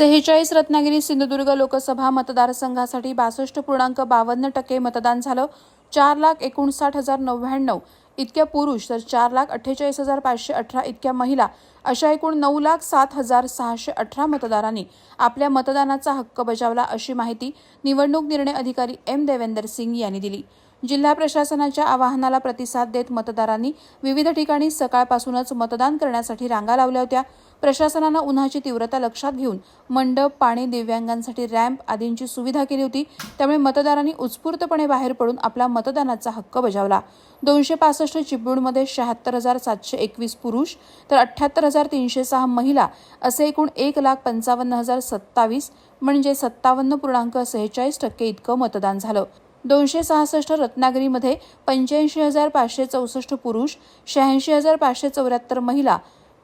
सेहेचाळीस रत्नागिरी सिंधुदुर्ग लोकसभा मतदारसंघासाठी बासष्ट पूर्णांक बावन्न टक्के मतदान झालं. चार लाख एकोणसाठ हजार नव्याण्णव इतक्या पुरुष तर चार लाख अठ्ठेचाळीस हजार पाचशे अठरा इतक्या महिला अशा एकूण नऊ लाख सात हजार सहाशे अठरा मतदारांनी आपल्या मतदानाचा हक्क बजावला अशी माहिती निवडणूक निर्णय अधिकारी एम देवेंदर सिंग यांनी दिली. जिल्हा प्रशासनाच्या आवाहनाला प्रतिसाद देत मतदारांनी विविध ठिकाणी सकाळपासूनच मतदान करण्यासाठी रांगा लावल्या होत्या. प्रशासनानं उन्हाची तीव्रता लक्षात घेऊन मंडप पाणी दिव्यांगांसाठी रॅम्प आदींची सुविधा केली होती. त्यामुळे मतदारांनी उत्स्फूर्तपणे बाहेर पडून आपला मतदानाचा हक्क बजावला. दोनशे पासष्ट चिपळूणमध्ये शहात्तर हजार सातशे एकवीस पुरुष तर अठ्ठ्याहत्तर हजार तीनशे सहा महिला असे एकूण एक लाख पंचावन्न हजार सत्तावीस म्हणजे सत्तावन्न पूर्णांक सेहेचाळीस टक्के इतकं मतदान झालं. दोनशे सहासष्ट रत्नागिरीमध्ये पंच्याऐंशी हजार पाचशे चौसष्ट पुरुष शहाऐंशी हजार पाचशे चौऱ्याहत्तर महिला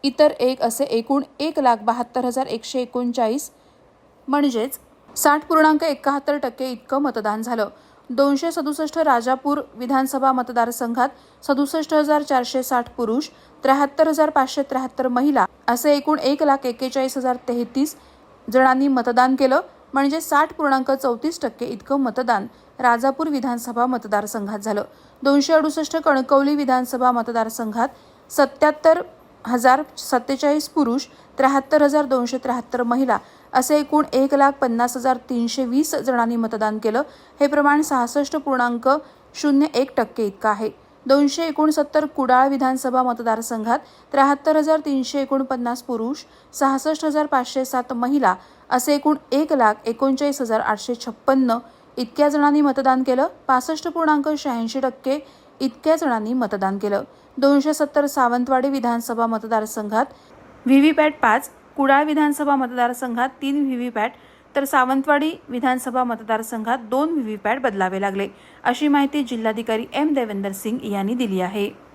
इतर एक असे एकूण एक लाख बहात्तर हजार एकशे एकोणचाळीस. म्हणजेच साठ पूर्णांक एकाहत्तर टक्के इतकं मतदान झालं. दोनशे सदुसष्ट राजापूर विधानसभा मतदारसंघात सदुसष्ट हजार चारशे साठ पुरुष त्र्याहत्तर हजार पाचशे त्र्याहत्तर महिला असे एकूण एक लाख एक्केचाळीस हजार तेहतीस जणांनी मतदान केलं. म्हणजे साठ पूर्णांक चौतीस टक्के इतकं मतदान राजापूर विधानसभा मतदारसंघात झालं. दोनशे अडुसष्ट कणकवली विधानसभा मतदारसंघात सत्याहत्तर हजार सत्तेचाळीस पुरुष त्र्याहत्तर हजार दोनशे त्र्याहत्तर महिला असे एकूण एक लाख पन्नास हजार तीनशे वीस जणांनी मतदान केलं. हे प्रमाण सहासष्ट पूर्णांक शून्य एक टक्के इतकं आहे. दोनशे एकोणसत्तर कुडाळ विधानसभा मतदारसंघात त्र्याहत्तर हजार तीनशे एकोणपन्नास पुरुष सहासष्ट हजार पाचशे सात महिला असे एकूण एक लाख एकोणचाळीस हजार आठशे छप्पन्न इतक्या जणांनी मतदान केलं. पासष्ट पूर्णांक शहाऐंशी टक्के इतक्या जणांनी मतदान केलं. दोनशे सत्तर सावंतवाडी विधानसभा मतदारसंघात व्हीव्हीपॅट पाच कुडाळ विधानसभा मतदारसंघात तीन व्हीव्हीपॅट तर सावंतवाडी विधानसभा मतदारसंघात दोन व्हीव्हीपॅट बदलावे लागले अशी माहिती जिल्हाधिकारी एम देवेंदर सिंग यांनी दिली आहे.